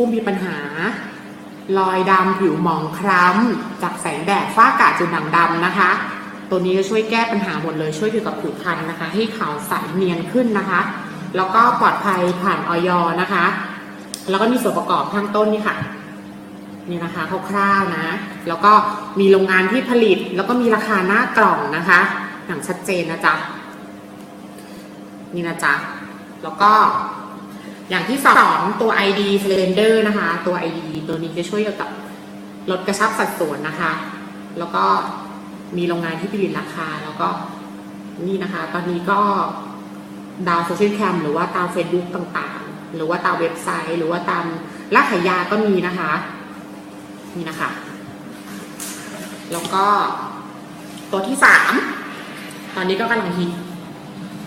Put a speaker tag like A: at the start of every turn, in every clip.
A: ผู้มีปัญหารอยดำผิวหมองคล้ำจากแสงแดดฝ้ากระจุดด่างดำนะคะ ตัวนี้จะช่วยแก้ปัญหาหมดเลยช่วยเกี่ยวกับผิวพรรณนะคะ ให้ขาวใสเนียนขึ้นนะคะ แล้วก็ปลอดภัยผ่านออยนะคะ แล้วก็มีส่วนประกอบข้างต้นนี่ค่ะนี่นะคะคร่าวๆนะ แล้วก็มีโรงงานที่ผลิต แล้วก็มีราคาหน้ากล่องนะคะอย่างชัดเจนนะจ๊ะนี่นะจ๊ะแล้วก็ อย่างที่สองตัว ID Slender นะคะ ตัว ID ตัวนี้จะช่วยเกี่ยวกับลดกระชับสัดส่วนนะคะ แล้วก็มีโรงงานที่ผลิตราคา แล้วก็นี่นะคะ ตอนนี้ก็ดาวโซเชียลแคมหรือว่าตาม Facebook ต่างๆ หรือว่าตามเว็บไซต์ หรือว่าตามร้านขายยาก็มีนะคะ นี่นะคะ แล้วก็ตัวที่สามตอนนี้ก็กำลังฮิต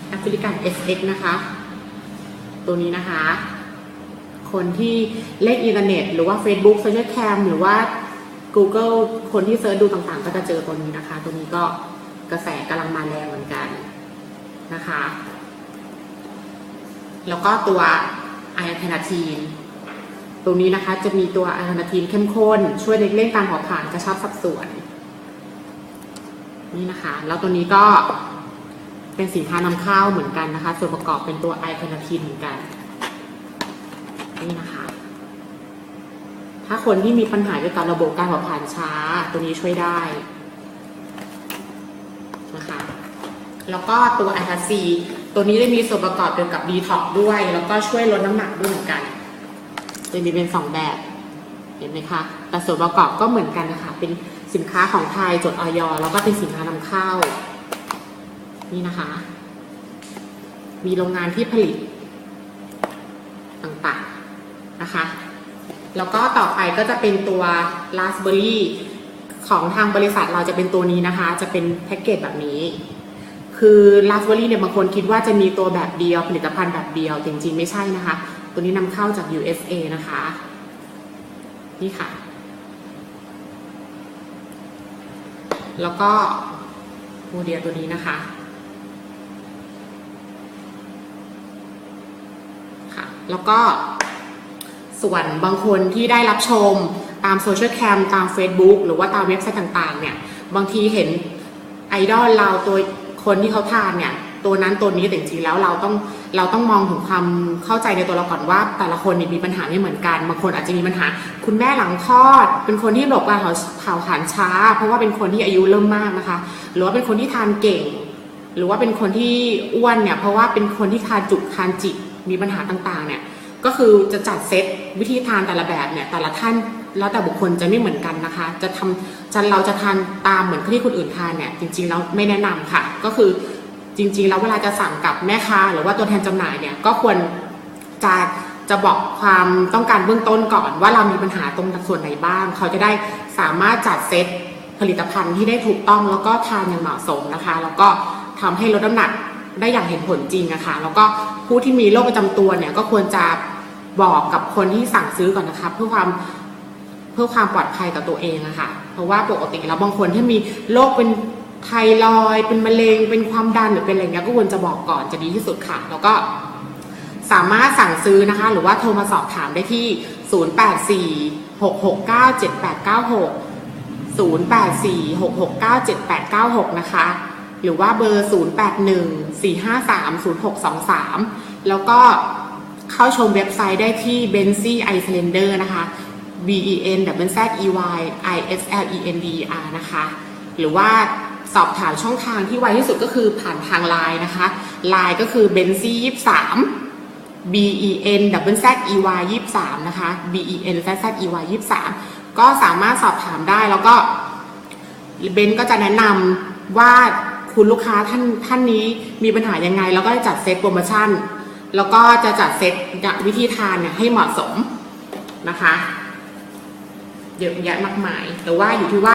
A: แอฟริกัน SX นะคะ ตัวนี้นะคะ คนที่เล่นอินเทอร์เน็ต หรือว่า Facebook Social Cam หรือว่า Google คนที่เซิร์ชดูต่างๆ ก็จะเจอตัวนี้นะคะ ตัวนี้ก็กระแสกำลังมาแรงเหมือนกันนะคะ แล้วก็ตัวไอแทนาทีนตรงนี้นะคะจะมีตัวไอะลานาทีนเข้มข้น ช่วยในเร่งการเผาผลาญกระชับสัดส่วน นี่นะคะ แล้วตัวนี้ก็ เป็นสินค้านำเข้าเหมือนกันนะคะ ส่วนประกอบเป็นตัวไอคานาทีนเหมือนกัน นี่นะคะ ถ้าคนที่มีปัญหาเกี่ยวกับระบบการเผาผลาญช้า ตัวนี้ช่วยได้นะคะแล้วก็ตัวไอคาซีตัวนี้ได้มีส่วนประกอบเกี่ยวกับดีท็อกด้วย แล้วก็ช่วยลดน้ำหนักด้วยเหมือนกันจะมีเป็นสองแบบเห็นไหมคะแต่ส่วนประกอบก็เหมือนกันนะคะเป็นสินค้าของไทยจดออยแล้วก็เป็นสินค้านำเข้า นี่นะคะ มีโรงงานที่ผลิตต่างๆนะคะ แล้วก็ต่อไปก็จะเป็นตัวราสเบอร์รี่ของทางบริษัทเราจะเป็นตัวนี้นะคะ จะเป็นแพ็กเกจแบบนี้ คือราสเบอร์รี่เนี่ยบางคนคิดว่าจะมีตัวแบบเดียวผลิตภัณฑ์แบบเดียวแต่จริงๆไม่ใช่นะคะ ตัวนี้นำเข้าจาก USA นะคะ นี่ค่ะ แล้วก็โมเดลตัวนี้นะคะ ค่ะ แล้วก็ส่วนบางคนที่ได้รับชมตามโซเชียลแคมตาม Facebook หรือว่าตามเว็บไซต์ต่างๆ เนี่ยบางทีเห็นไอดอลเราตัวคนที่เขาทานเนี่ยตัวนั้นตัวนี้แต่จริงๆแล้วเราต้องเราต้องมองถึงความเข้าใจในตัวเราก่อนว่า แต่ละคนมีปัญหาไม่เหมือนกันบางคนอาจจะมีปัญหา คุณแม่หลังคลอด เป็นคนที่หลบการเผาเผาผลาญช้า เพราะว่าเป็นคนที่อายุเริ่มมากนะคะ หรือว่าเป็นคนที่ทานเก่ง หรือว่าเป็นคนที่อ้วนเนี่ยเพราะว่าเป็นคนที่ทานจุกทานจิก มีปัญหาต่างๆ เนี่ย ก็คือจะจัดเซตวิธีทานแต่ละแบบเนี่ย แต่ละท่านแล้วแต่บุคคลจะไม่เหมือนกันนะคะ จะทำจะเราจะทานตามเหมือนที่คนอื่นทานเนี่ย จริงๆแล้วไม่แนะนำค่ะ ก็คือจริงๆแล้วเวลาจะสั่งกับแม่ค้าหรือว่าตัวแทนจำหน่ายเนี่ยก็ควรจะจะบอกความต้องการเบื้องต้นก่อน ว่าเรามีปัญหาตรงส่วนไหนบ้าง เขาจะได้สามารถจัดเซตผลิตภัณฑ์ที่ได้ถูกต้องแล้วก็ทานอย่างเหมาะสมนะคะ แล้วก็ทำให้ลดน้ำหนัก ได้อย่างเห็นผลจริงอะค่ะ แล้วก็ผู้ที่มีโรคประจำตัวเนี่ยก็ควรจะบอกกับคนที่สั่งซื้อก่อนนะคะเพื่อความเพื่อความปลอดภัยกับตัวเองอะค่ะ เพราะว่าปกติแล้วบางคนที่มีโรคเป็นไทรอยเป็นมะเร็ง เป็นความดันหรือเป็นอะไรเงี้ยก็ควรจะบอกก่อนจะดีที่สุดค่ะ แล้วก็สามารถสั่งซื้อนะคะ หรือว่าโทรมาสอบถามได้ที่ 0846697896 0846697896 นะคะ หรือว่าเบอร์ 0814530623 แล้วก็เข้าชมเว็บไซต์ได้ที่ b e n z y i c y l i n d e r นะคะ B E N W Z E Y I S L E N D R นะคะ หรือว่าสอบถามช่องทางที่ไวที่สุดก็คือผ่านทางไลน์นะคะไลน์ก็คือ b e n z y 23 B E N W Z E Y 23นะคะ B E N Z Z E Y 23ก็สามารถสอบถามได้แล้วก็เบนก็จะแนะนำว่า คุณลูกค้าท่านท่านนี้มีปัญหายังไง แล้วก็จะจัดเซตโปรโมชั่น แล้วก็จะจัดเซตวิธีทานเนี่ยให้เหมาะสมนะคะ เยอะแยะมากมาย แต่ว่าอยู่ที่ว่า